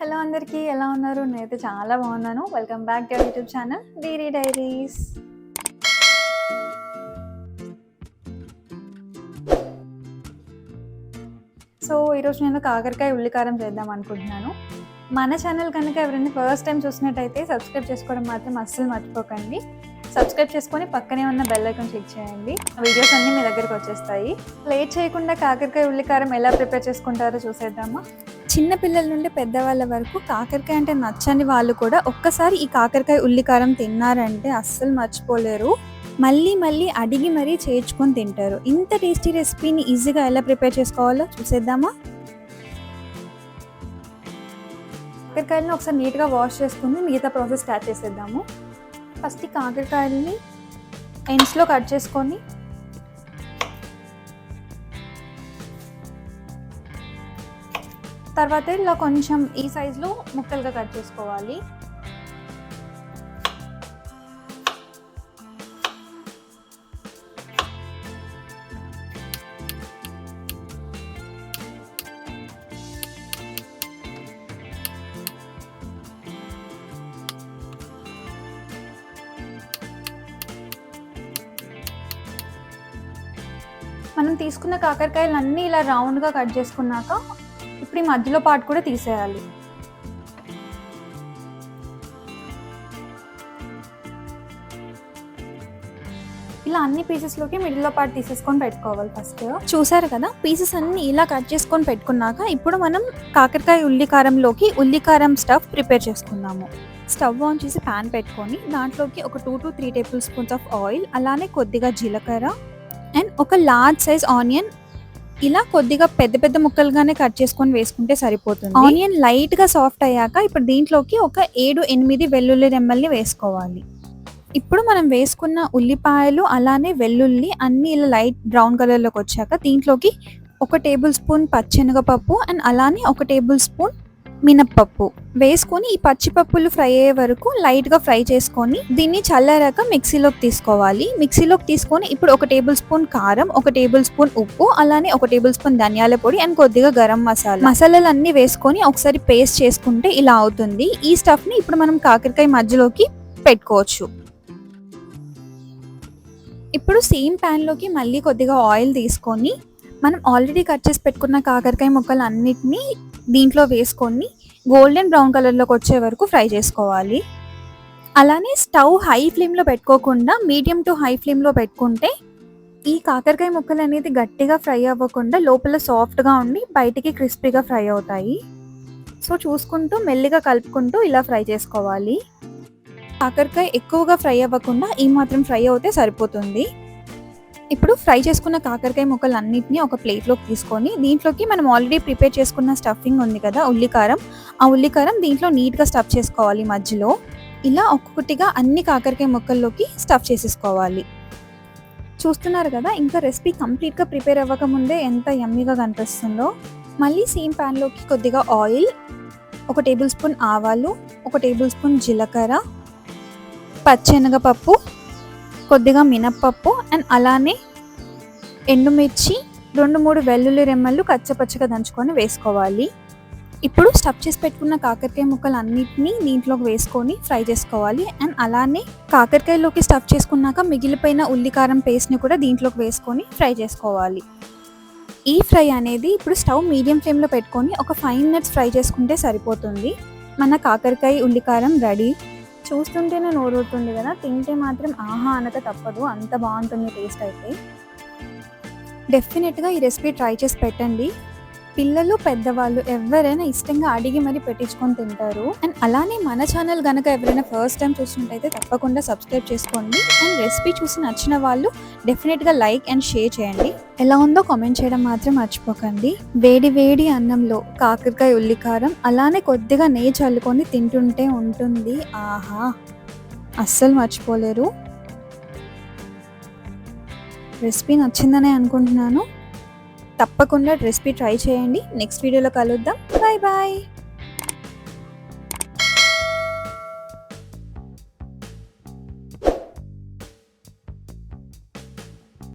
Hello అందరికీ ఎలా ఉన్నారు? నేనైతే చాలా బాగున్నాను. Welcome back to YouTube channel Deere diaries so ఈరోజు నేను కాకరకాయ ఉల్లికారం చేద్దాం అనుకుంటున్నాను. మన ఛానల్ కనుక ఎవరైనా ఫస్ట్ టైం చూసినట్టయితే సబ్స్క్రైబ్ చేసుకోవడం మాత్రం అస్సలు మర్చిపోకండి. సబ్స్క్రైబ్ చేసుకొని పక్కనే ఉన్న బెల్ ఐకాన్ క్లిక్ చేయండి. వీడియోస్ అన్నీ మీ దగ్గరికి వచ్చేస్తాయి. లేట్ చేయకుండా కాకరకాయ ఉల్లికారం ఎలా ప్రిపేర్ చేసుకుంటారో చూసేద్దామా? చిన్నపిల్లల నుండి పెద్దవాళ్ళ వరకు కాకరకాయ అంటే నచ్చని వాళ్ళు కూడా ఒక్కసారి ఈ కాకరకాయ ఉల్లికారం తిన్నారంటే అస్సలు మర్చిపోలేరు. మళ్ళీ మళ్ళీ అడిగి మరీ చేర్చుకొని తింటారు. ఇంత టేస్టీ రెసిపీని ఈజీగా ఎలా ప్రిపేర్ చేసుకోవాలో చూసేద్దామా? కాకరకాయలను ఒకసారి నీట్గా వాష్ చేసుకుని మిగతా ప్రాసెస్ స్టార్ట్ చేసేద్దాము. ఫస్ట్ ఈ కాకరకాయలని ఎండ్స్లో కట్ చేసుకొని తర్వాత ఇలా కొంచెం ఈ సైజులో ముక్కలుగా కట్ చేసుకోవాలి. మనం తీసుకున్న కాకరకాయలు అన్నీ ఇలా రౌండ్గా కట్ చేసుకున్నాక ఇప్పుడు ఈ మధ్యలో పార్ట్ కూడా తీసేయాలి. ఇలా అన్ని పీసెస్లోకి మిడిల్లో పార్ట్ తీసేసుకొని పెట్టుకోవాలి ఫస్ట్ చూసారు కదా? పీసెస్ అన్ని ఇలా కట్ చేసుకొని పెట్టుకున్నాక ఇప్పుడు మనం కాకరకాయ ఉల్లికారంలోకి ఉల్లికారం స్టఫ్ ప్రిపేర్ చేసుకుందాము. స్టవ్ ఆన్ చేసి ప్యాన్ పెట్టుకొని దాంట్లోకి ఒక two to three table spoons of oil అలానే కొద్దిగా జీలకర్ర అండ్ ఒక లార్జ్ సైజ్ ఆనియన్ ఇలా కొద్దిగా పెద్ద పెద్ద ముక్కలుగానే కట్ చేసుకొని వేసుకుంటే సరిపోతుంది. ఆనియన్ లైట్గా సాఫ్ట్ అయ్యాక ఇప్పుడు దీంట్లోకి ఒక ఏడు ఎనిమిది వెల్లుల్లి రెమ్మల్ని వేసుకోవాలి. ఇప్పుడు మనం వేసుకున్న ఉల్లిపాయలు అలానే వెల్లుల్లి అన్ని ఇలా లైట్ బ్రౌన్ కలర్లోకి వచ్చాక దీంట్లోకి ఒక టేబుల్ స్పూన్ పచ్చెనగపప్పు అండ్ అలానే ఒక టేబుల్ స్పూన్ మినప్పప్పు వేసుకొని ఈ పచ్చిపప్పులు ఫ్రై అయ్యే వరకు లైట్గా ఫ్రై చేసుకొని దీన్ని చల్లారాక మిక్సీలోకి తీసుకోవాలి. మిక్సీలోకి తీసుకొని ఇప్పుడు ఒక టేబుల్ స్పూన్ కారం ఒక టేబుల్ స్పూన్ ఉప్పు అలానే ఒక టేబుల్ స్పూన్ ధనియాల పొడి అండ్ కొద్దిగా గరం మసాలా. మసాలాలు వేసుకొని ఒకసారి పేస్ట్ చేసుకుంటే ఇలా అవుతుంది. ఈ స్టఫ్ని ఇప్పుడు మనం కాకరకాయ మధ్యలోకి పెట్టుకోవచ్చు. ఇప్పుడు సేమ్ ప్యాన్లోకి మళ్ళీ కొద్దిగా ఆయిల్ తీసుకొని మనం ఆల్రెడీ కట్ చేసి పెట్టుకున్న కాకరకాయ ముక్కలు అన్నిటినీ దీంట్లో వేసుకొని గోల్డెన్ బ్రౌన్ కలర్లోకి వచ్చే వరకు ఫ్రై చేసుకోవాలి. అలానే స్టవ్ హై ఫ్లేమ్లో పెట్టుకోకుండా మీడియం టు హై ఫ్లేమ్లో పెట్టుకుంటే ఈ కాకరకాయ ముక్కలు అనేది గట్టిగా ఫ్రై అవ్వకుండా లోపల సాఫ్ట్గా ఉండి బయటికి క్రిస్పీగా ఫ్రై అవుతాయి. సో చూసుకుంటూ మెల్లిగా కలుపుకుంటూ ఇలా ఫ్రై చేసుకోవాలి. కాకరకాయ ఎక్కువగా ఫ్రై అవ్వకుండా ఈ మాత్రం ఫ్రై అవుతే సరిపోతుంది. ఇప్పుడు ఫ్రై చేసుకున్న కాకరకాయ ముక్కలు అన్నిటిని ఒక ప్లేట్లోకి తీసుకొని దీంట్లోకి మనం ఆల్రెడీ ప్రిపేర్ చేసుకున్న స్టఫింగ్ ఉంది కదా ఉల్లికారం. ఆ ఉల్లికారం దీంట్లో నీట్గా స్టఫ్ చేసుకోవాలి మధ్యలో. ఇలా ఒక్కొక్కటిగా అన్ని కాకరకాయ ముక్కల్లోకి స్టఫ్ చేసేసుకోవాలి. చూస్తున్నారు కదా ఇంకా రెసిపీ కంప్లీట్గా ప్రిపేర్ అవ్వకముందే ఎంత యమ్మీగా కనిపిస్తుందో. మళ్ళీ సేమ్ ప్యాన్లోకి కొద్దిగా ఆయిల్ ఒక టేబుల్ స్పూన్ ఆవాలు ఒక టేబుల్ స్పూన్ జీలకర్ర పచ్చెనగపప్పు కొద్దిగా మినప్పప్పు అండ్ అలానే ఎండుమిర్చి రెండు మూడు వెల్లుల్లి రెమ్మలు కచ్చపచ్చగా దంచుకొని వేసుకోవాలి. ఇప్పుడు స్టఫ్ చేసి పెట్టుకున్న కాకరకాయ ముక్కలు అన్నిటినీ దీంట్లోకి వేసుకొని ఫ్రై చేసుకోవాలి. అండ్ అలానే కాకరకాయలోకి స్టఫ్ చేసుకున్నాక మిగిలిపోయిన ఉల్లికారం పేస్ట్ని కూడా దీంట్లోకి వేసుకొని ఫ్రై చేసుకోవాలి. ఈ ఫ్రై అనేది ఇప్పుడు స్టవ్ మీడియం ఫ్లేమ్లో పెట్టుకొని ఒక ఫైవ్ మినిట్స్ ఫ్రై చేసుకుంటే సరిపోతుంది. మన కాకరకాయ ఉల్లికారం రెడీ. చూస్తుంటేనే నోరూరుతుంది కదా. తింటే మాత్రం ఆహా అనక తప్పదు. అంత బాగుంటుంది టేస్ట్ అయితే. డెఫినెట్గా ఈ రెసిపీ ట్రై చేసి పెట్టండి. పిల్లలు పెద్దవాళ్ళు ఎవరైనా ఇష్టంగా అడిగి మరీ పెట్టించుకొని తింటారు. అండ్ అలానే మన ఛానల్ గనక ఎవరైనా ఫస్ట్ టైం చూసినట్టయితే తప్పకుండా సబ్స్క్రైబ్ చేసుకోండి. అండ్ రెసిపీ చూసి నచ్చిన వాళ్ళు డెఫినెట్గా లైక్ అండ్ షేర్ చేయండి. ఎలా ఉందో కామెంట్ చేయడం మాత్రం మర్చిపోకండి. వేడి వేడి అన్నంలో కాకరకాయ ఉల్లికారం అలానే కొద్దిగా నెయ్యి చల్లుకొని తింటుంటే ఉంటుంది. ఆహా! అస్సలు మర్చిపోలేరు. రెసిపీ నచ్చిందనే అనుకుంటున్నాను. తప్పకుండా రెసిపీ ట్రై చేయండి. నెక్స్ట్ వీడియోలో కలుద్దాం. Bye bye.